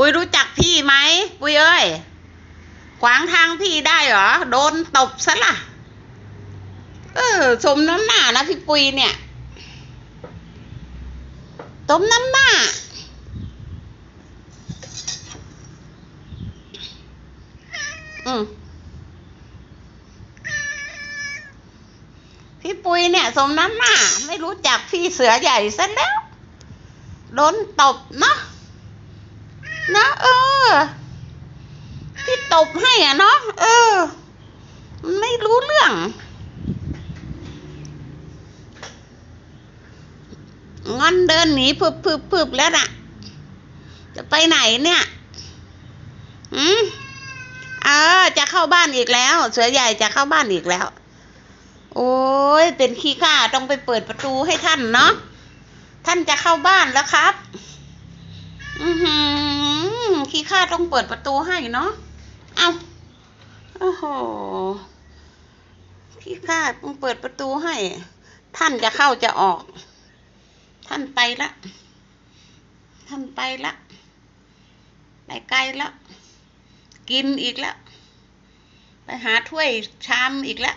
ปุ้ยรู้จักพี่ไหมปุ้ยเอ้ย ขวางทางพี่ได้เหรอ โดนตบซะละเออ สมน้ำหน้านะพี่ปุ้ยเนี่ยสมน้ำหน้าอืมพี่ปุ้ยเนี่ย สมน้ำหน้า ไม่รู้จักพี่เสือใหญ่ซะแล้ว โดนตบเนาะ ออพี่ตบให้อะเนาะเออมันไม่รู้เรื่อง งอนเดินหนีพึบพึบพึบแล้วน่ะ จะไปไหนเนี่ยอืมเออจะเข้าบ้านอีกแล้ว เสือใหญ่จะเข้าบ้านอีกแล้ว โอ้ยเป็นขี้ข้าต้องไปเปิดประตูให้ท่านเนาะท่านจะเข้าบ้านแล้วครับ อือหือาต้องเปิดประตูให้เนาะ เอาโอ้โหขี้ข้าต้องเปิดประตูให้ ท่านจะเข้าจะออก ท่านไปละ ท่านไปละ ไปไกลละ กินอีกแล้ว ไปหาถ้วยชามอีกแล้ว